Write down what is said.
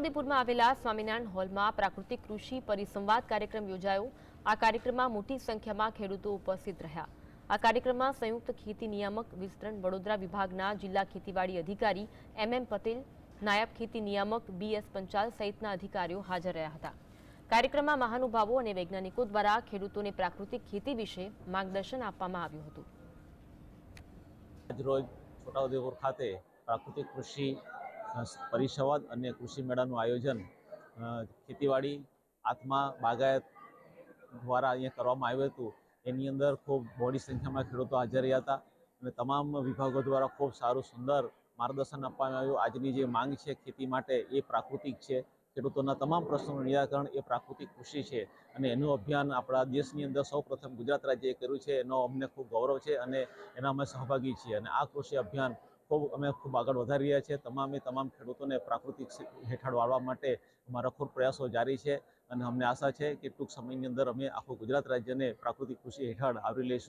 છોટાઉદેપુરમાં આવેલા સ્વામિનારાયણ હોલમાં પ્રાકૃતિક કૃષિ પરિસંવાદ કાર્યક્રમ યોજાયો. આ કાર્યક્રમમાં મોટી સંખ્યામાં ખેડૂતો ઉપસ્થિત રહ્યા. આ કાર્યક્રમમાં સંયુક્ત ખેતી નિયામક વિસ્તરણ વડોદરા વિભાગના જિલ્લા ખેતીવાડી અધિકારી એમ એમ પટેલ, નાયબ ખેતી નિયામક બી એસ પંચાલ સહિતના અધિકારીઓ હાજર રહ્યા હતા. કાર્યક્રમમાં મહાનુભાવો અને વૈજ્ઞાનિકો દ્વારા ખેડૂતોને પ્રાકૃતિક ખેતી વિશે માર્ગદર્શન આપવામાં આવ્યું હતું. આજરોજ છોટાઉદેપુર ખાતે પ્રાકૃતિક કૃષિ પરિસંવાદ અને કૃષિ મેળાનું આયોજન ખેતીવાડી આત્મા બાગાયત દ્વારા અહીંયા કરવામાં આવ્યું હતું. એની અંદર ખૂબ મોટી સંખ્યામાં ખેડૂતો હાજર રહ્યા હતા અને તમામ વિભાગો દ્વારા ખૂબ સારું, સુંદર માર્ગદર્શન આપવામાં આવ્યું. આજની જે માંગ છે ખેતી માટે એ પ્રાકૃતિક છે. ખેડૂતોના તમામ પ્રશ્નોનું નિરાકરણ એ પ્રાકૃતિક કૃષિ છે અને એનું અભિયાન આપણા દેશની અંદર સૌ પ્રથમ ગુજરાત રાજ્યએ કર્યું છે. એનો અમને ખૂબ ગૌરવ છે અને એના અમે સહભાગી છીએ અને આ કૃષિ અભિયાન ખૂબ અમે ખૂબ આગળ વધારી રહ્યા છીએ. તમામે તમામ ખેડૂતોને પ્રાકૃતિક હેઠળ વાળવા માટે અમારા ખૂબ પ્રયાસો જારી છે અને અમને આશા છે કે ટૂંક સમયની અંદર અમે આખું ગુજરાત રાજ્યને પ્રાકૃતિક કૃષિ હેઠળ આવરી લઈશું.